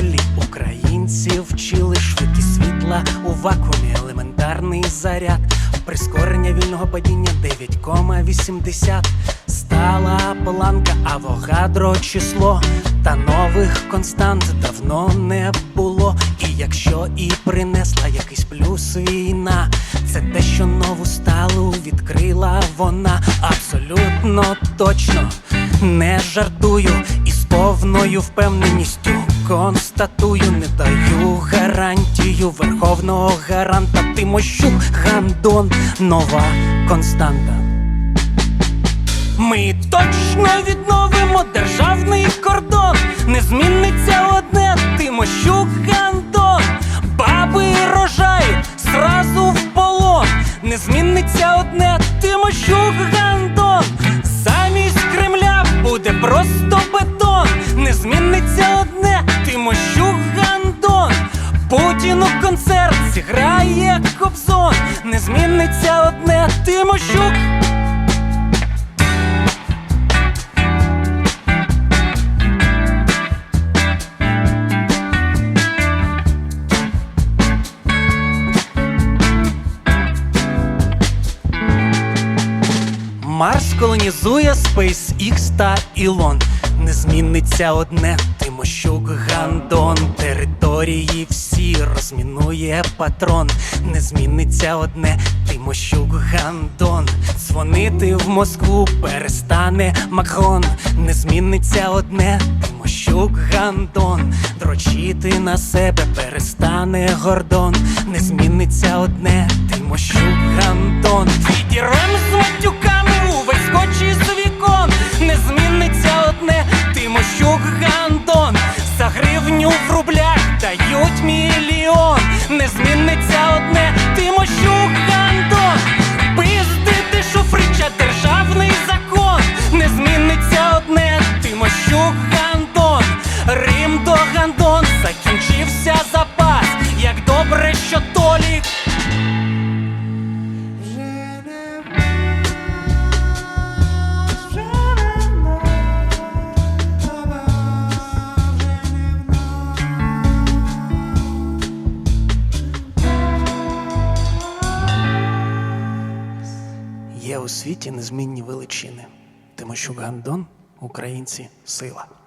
школі українці вчили швидкість світла у вакуумі, елементарний заряд, прискорення вільного падіння 9,80 Стала планка, авогадро число, та нових констант давно не було. І якщо і принесла якийсь плюс війна, це те, що нову сталу відкрила вона абсолютно точно не жартую повною впевненістю констатую, не даю гарантію верховного гаранта Тимощук Гандон, нова константа. Ми точно відновимо державний кордон. Не зміниться одне Тимощук Гандон. Баби рожають зразу в полон. Не зміниться одне Тимощук Гандон. Замість Кремля буде просто бетон. Не зміниться одне Тимощук Гандон. Путіну концерт зіграє Кобзон. Не зміниться одне Тимощук Марс колонізує SpaceX та Ілон. Не зміниться одне Тимощук Гандон. Території всі розмінує патрон. Не зміниться одне Тимощук Гандон. Дзвонити в Москву перестане Макрон. Не зміниться одне Тимощук Гандон. Дрочити на себе перестане Гордон. Не зміниться одне Тимощук Гандон. У світі незмінні величини. Тимощук Гандон, українці, сила.